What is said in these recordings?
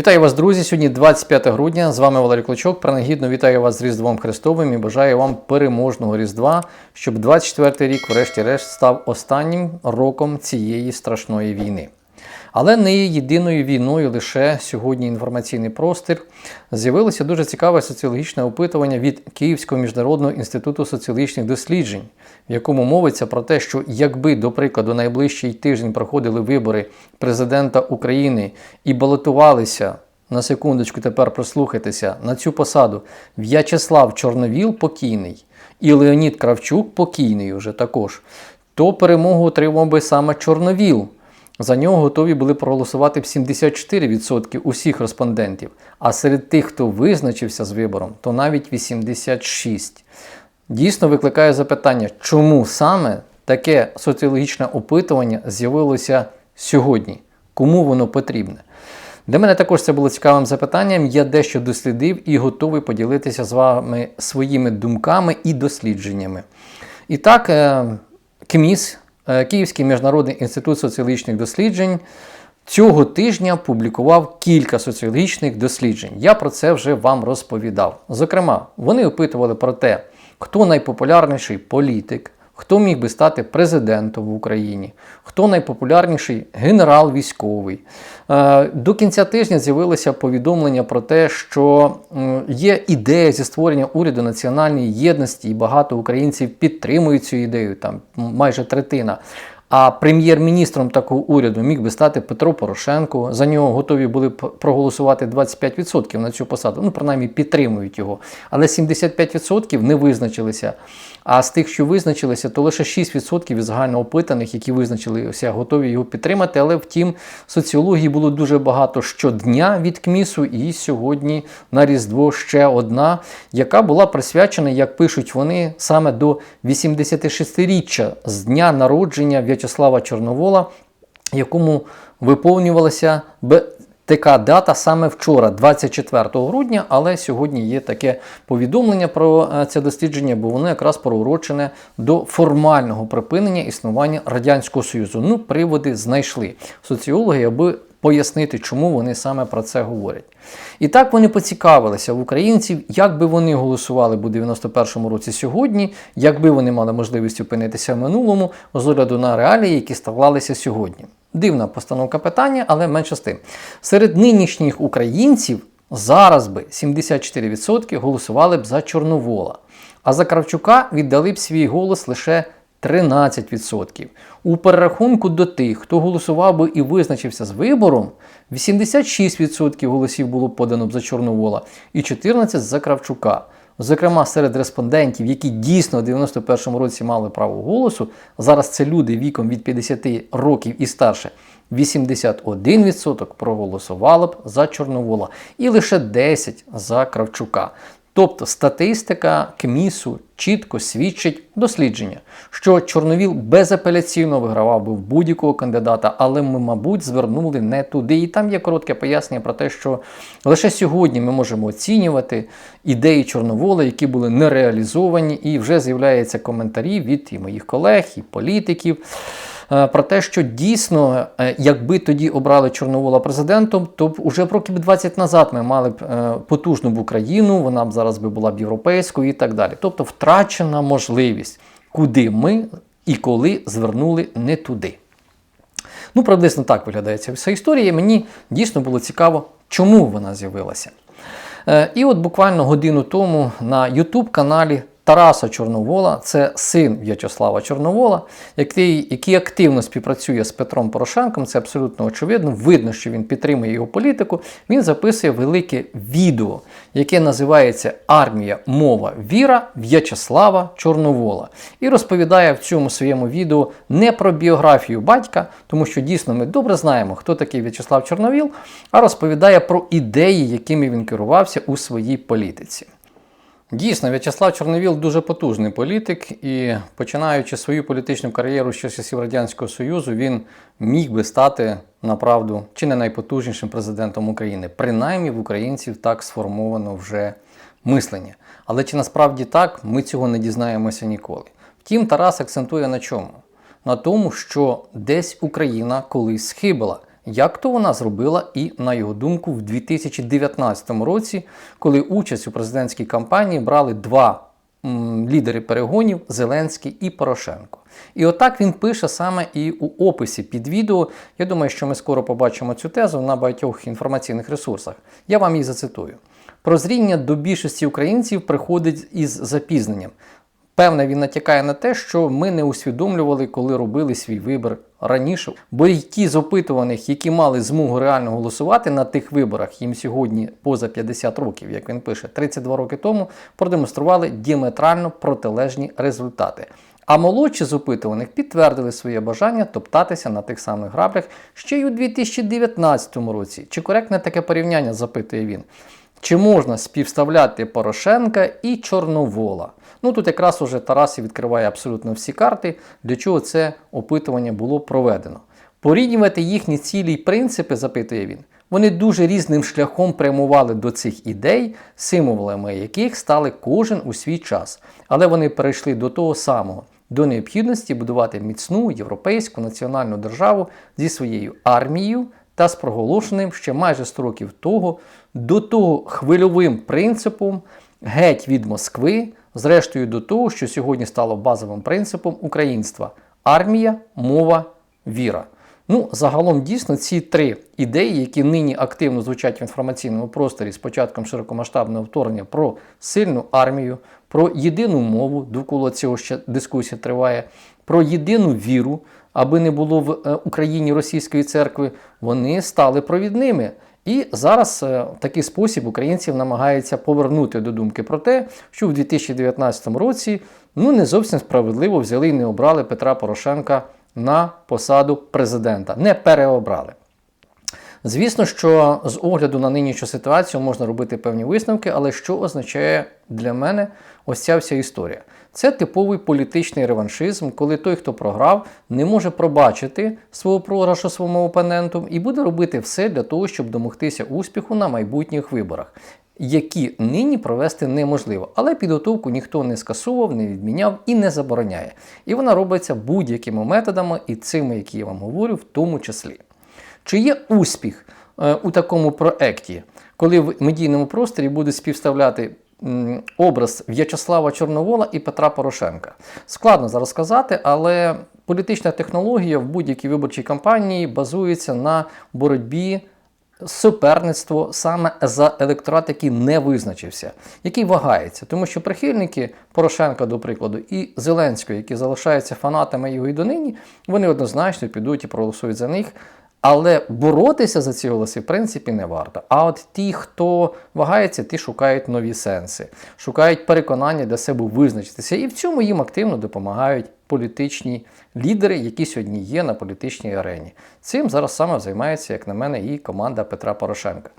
Вітаю вас, друзі! Сьогодні 25 грудня. З вами Валерій Клочок. Принагідно вітаю вас з Різдвом Христовим і бажаю вам переможного Різдва, щоб 24 рік, врешті-решт, став останнім роком цієї страшної війни. Але не єдиною війною лише сьогодні інформаційний простір. З'явилося дуже цікаве соціологічне опитування від Київського міжнародного інституту соціологічних досліджень, в якому мовиться про те, що якби, до прикладу, найближчий тиждень проходили вибори президента України і балотувалися. На секундочку, тепер прослухайтеся на цю посаду В'ячеслав Чорновіл покійний і Леонід Кравчук покійний уже також, то перемогу отримав би саме Чорновіл. За нього готові були проголосувати 74% усіх респондентів, а серед тих, хто визначився з вибором, то навіть 86%. Дійсно викликає запитання, чому саме таке соціологічне опитування з'явилося сьогодні? Кому воно потрібне? Для мене також це було цікавим запитанням. Я дещо дослідив і готовий поділитися з вами своїми думками і дослідженнями. І так, е, КМІС, Київський міжнародний інститут соціологічних досліджень, цього тижня публікував кілька соціологічних досліджень. Я про це вже вам розповідав. Зокрема, вони опитували про те, хто найпопулярніший політик. Хто міг би стати президентом в Україні? Хто найпопулярніший генерал військовий? Е, До кінця тижня з'явилося повідомлення про те, що є ідея зі створення уряду національної єдності, і багато українців підтримують цю ідею, там майже третина. А прем'єр-міністром такого уряду міг би стати Петро Порошенко. За нього готові були б проголосувати 25% на цю посаду. Ну, принаймні підтримують його. Але 75% не визначилися. А з тих, що визначилися, то лише 6% із загальноопитаних, які визначилися, готові його підтримати. Але втім, соціології було дуже багато щодня від КМІСу, і сьогодні на Різдво ще одна, яка була присвячена, як пишуть вони, саме до 86-річчя з дня народження В'ячеслава Чорновола, якому виповнювалася така дата саме вчора, 24 грудня, але сьогодні є таке повідомлення про е, це дослідження, бо воно якраз проурочене до формального припинення існування Радянського Союзу. Ну, приводи знайшли соціологи, аби пояснити, чому вони саме про це говорять. І так вони поцікавилися в українців, як би вони голосували б у 91-му році сьогодні, якби вони мали можливість опинитися в минулому, з огляду на реалії, які ставалися сьогодні. Дивна постановка питання, але менше з тим. Серед нинішніх українців зараз би 74% голосували б за Чорновола, а за Кравчука віддали б свій голос лише 13%. У перерахунку до тих, хто голосував би і визначився з вибором, 86% голосів було подано б за Чорновола і 14% за Кравчука. Зокрема, серед респондентів, які дійсно у 91-му році мали право голосу, зараз це люди віком від 50 років і старше. 81% проголосувало б за Чорновола і лише 10% за Кравчука. Тобто статистика КМІСу чітко свідчить дослідження, що Чорновіл безапеляційно вигравав би в будь-якого кандидата, але ми, мабуть, звернули не туди. І там є коротке пояснення про те, що лише сьогодні ми можемо оцінювати ідеї Чорновола, які були не реалізовані, і вже з'являються коментарі від і моїх колег, і політиків. Е, Про те, що дійсно, е, якби тоді обрали Чорновола президентом, то б уже років 20 назад ми мали б е, потужну б Україну, вона б зараз би була б європейською і так далі. Тобто втрачена можливість, куди ми і коли звернули не туди. Ну, приблизно так виглядає ця вся історія. і Мені дійсно було цікаво, чому вона з'явилася. І от буквально годину тому на YouTube каналі Тараса Чорновола, це син В'ячеслава Чорновола, який, який активно співпрацює з Петром Порошенком, це абсолютно очевидно. Видно, що він підтримує його політику. Він записує велике відео, яке називається Армія, мова, віра В'ячеслава Чорновола. І розповідає в цьому своєму відео не про біографію батька, тому що дійсно ми добре знаємо, хто такий В'ячеслав Чорновіл, а розповідає про ідеї, якими він керувався у своїй політиці. Дійсно, В'ячеслав Чорновіл дуже потужний політик, і починаючи свою політичну кар'єру ще з часів Радянського Союзу, він міг би стати направду чи не найпотужнішим президентом України. Принаймні в українців так сформовано вже мислення. Але чи насправді так, ми цього не дізнаємося ніколи. Втім, Тарас акцентує на чому? На тому, що десь Україна колись схибила. Як то вона зробила і, на його думку, в 2019 році, коли участь у президентській кампанії брали два м, лідери перегонів Зеленський і Порошенко. І отак він пише саме і у описі під відео. Я думаю, що ми скоро побачимо цю тезу на багатьох інформаційних ресурсах. Я вам її зацитую. Прозріння до більшості українців приходить із запізненням. Певне, він натякає на те, що ми не усвідомлювали, коли робили свій вибір раніше. Бо й ті з опитуваних, які мали змогу реально голосувати на тих виборах, їм сьогодні поза 50 років, як він пише, 32 роки тому продемонстрували діаметрально протилежні результати. А молодші з опитуваних підтвердили своє бажання топтатися на тих самих граблях ще й у 2019 році. Чи коректне таке порівняння, запитує він. Чи можна співставляти Порошенка і Чорновола? Ну тут якраз уже Тарас відкриває абсолютно всі карти, для чого це опитування було проведено. Порівнювати їхні цілі й принципи, запитує він, вони дуже різним шляхом прямували до цих ідей, символами яких стали кожен у свій час. Але вони перейшли до того самого, до необхідності будувати міцну європейську національну державу зі своєю армією та з проголошеним ще майже 100 років того до того хвильовим принципом геть від Москви, зрештою до того, що сьогодні стало базовим принципом українства армія, мова, віра. Ну, загалом дійсно ці три ідеї, які нині активно звучать в інформаційному просторі з початком широкомасштабного вторгнення про сильну армію, про єдину мову, довкола цього ще дискусія триває, про єдину віру, аби не було в е, Україні російської церкви, вони стали провідними. І зараз е, такий спосіб українців намагаються повернути до думки про те, що в 2019 році ну не зовсім справедливо взяли і не обрали Петра Порошенка на посаду президента, не переобрали. Звісно, що з огляду на нинішню ситуацію можна робити певні висновки, але що означає для мене ось ця вся історія? Це типовий політичний реваншизм, коли той, хто програв, не може пробачити свого програшу своєму опоненту і буде робити все для того, щоб домогтися успіху на майбутніх виборах. Які нині провести неможливо, але підготовку ніхто не скасував, не відміняв і не забороняє. І вона робиться будь-якими методами, і цими, які я вам говорю, в тому числі. Чи є успіх е, у такому проекті, коли в медійному просторі будуть співставляти образ В'ячеслава Чорновола і Петра Порошенка? Складно зараз сказати, але політична технологія в будь-якій виборчій кампанії базується на боротьбі. Суперництво саме за електорат, який не визначився, який вагається, тому що прихильники Порошенка, до прикладу, і Зеленського, які залишаються фанатами його і донині, вони однозначно підуть і проголосують за них. Але боротися за ці голоси, в принципі, не варто. А от ті, хто вагається, ті шукають нові сенси, шукають переконання для себе визначитися. І в цьому їм активно допомагають політичні лідери, які сьогодні є на політичній арені. Цим зараз саме займається, як на мене, і команда Петра Порошенка.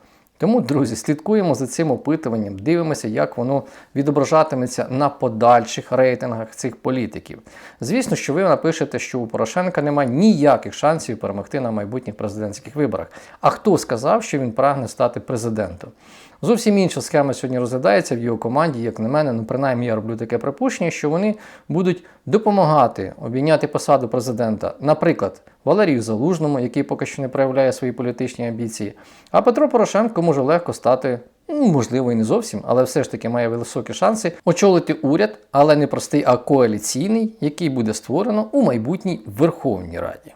Тому, друзі, слідкуємо за цим опитуванням, дивимося, як воно відображатиметься на подальших рейтингах цих політиків. Звісно, що ви напишете, що у Порошенка немає ніяких шансів перемогти на майбутніх президентських виборах. А хто сказав, що він прагне стати президентом? Зовсім інша схема сьогодні розглядається в його команді, як на мене, ну принаймні я роблю таке припущення, що вони будуть допомагати обійняти посаду президента, наприклад, Валерію Залужному, який поки що не проявляє свої політичні амбіції. А Петро Порошенко може легко стати, ну можливо, і не зовсім, але все ж таки має високі шанси очолити уряд, але не простий, а коаліційний, який буде створено у майбутній Верховній Раді.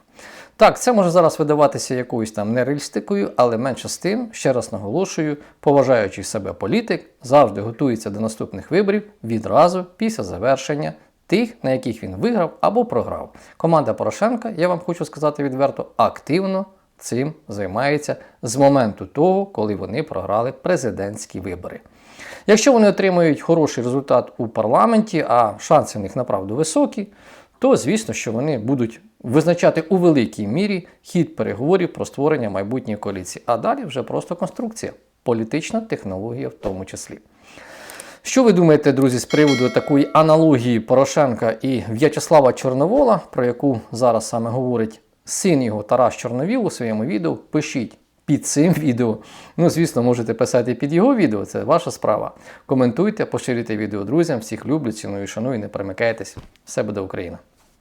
Так, це може зараз видаватися якоюсь там нереалістикою, але менше з тим, ще раз наголошую, поважаючи себе політик, завжди готується до наступних виборів відразу після завершення тих, на яких він виграв або програв. Команда Порошенка, я вам хочу сказати відверто, активно цим займається з моменту того, коли вони програли президентські вибори. Якщо вони отримують хороший результат у парламенті, а шанси в них направду високі, то звісно, що вони будуть визначати у великій мірі хід переговорів про створення майбутньої коаліції. А далі вже просто конструкція, політична технологія в тому числі. Що ви думаєте, друзі, з приводу такої аналогії Порошенка і В'ячеслава Чорновола, про яку зараз саме говорить син його Тарас Чорновіл у своєму відео? Пишіть під цим відео. Ну, звісно, можете писати під його відео, це ваша справа. Коментуйте, поширюйте відео друзям, всіх люблю, ціную, шаную, не перемикайтесь. Все буде Україна!